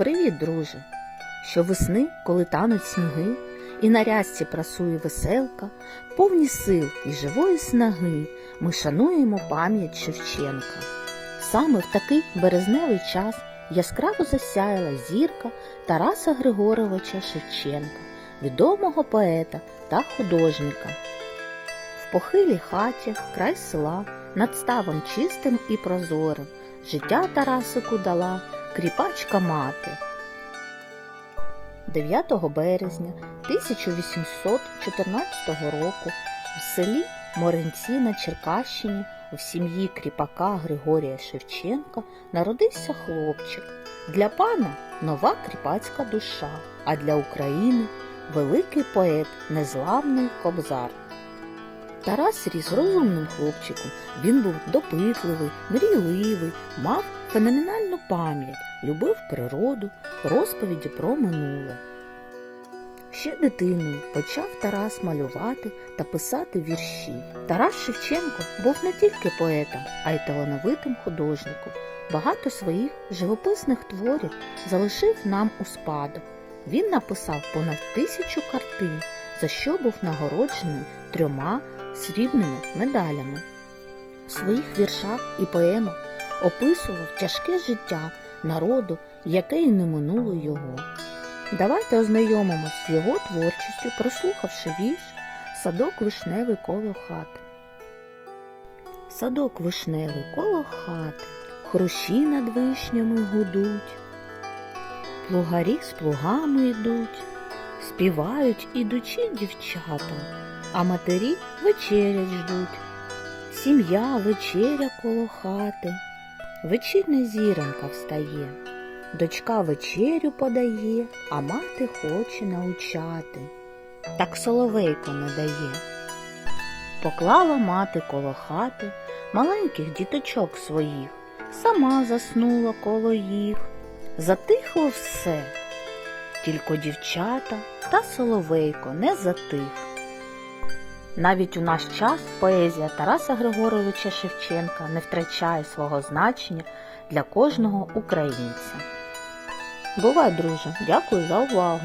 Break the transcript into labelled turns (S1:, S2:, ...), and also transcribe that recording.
S1: Привіт, друже! Щовесни, коли тануть сніги, і на рязці прасує веселка, повні сил і живої снаги ми шануємо пам'ять Шевченка. Саме в такий березневий час яскраво засяяла зірка Тараса Григоровича Шевченка, відомого поета та художника. В похилій хаті, край села, над ставом чистим і прозорим, життя Тарасику дала кріпачка мати. 9 березня 1814 року в селі Моринці на Черкащині в сім'ї кріпака Григорія Шевченка народився хлопчик. Для пана нова кріпацька душа, а для України великий поет, незламний кобзар. Тарас ріс розумним хлопчиком. Він був допитливий, мрійливий, мав феноменальну пам'ять, любив природу, розповіді про минуле. Ще дитиною почав Тарас малювати та писати вірші. Тарас Шевченко був не тільки поетом, а й талановитим художником. Багато своїх живописних творів залишив нам у спадок. Він написав понад тисячу картин, за що був нагороджений трьома срібними медалями. В своїх віршах і поемах описував тяжке життя народу, яке й не минуло його. Давайте ознайомимось з його творчістю, прослухавши вірш Садок вишневий коло хати. Садок вишневий коло хати, хрущі над вишнями гудуть, плугарі з плугами йдуть, співають ідучі дівчата, а матері вечерять ждуть. Сім'я вечеря коло хати, вечірня зіронька встає. Дочка вечерю подає, а мати хоче научати. Так соловейко не дає. Поклала мати коло хати маленьких діточок своїх, сама заснула коло їх. Затихло все, тільки дівчата та соловейко не затих. Навіть у наш час поезія Тараса Григоровича Шевченка не втрачає свого значення для кожного українця. Бувай, друже, дякую за увагу.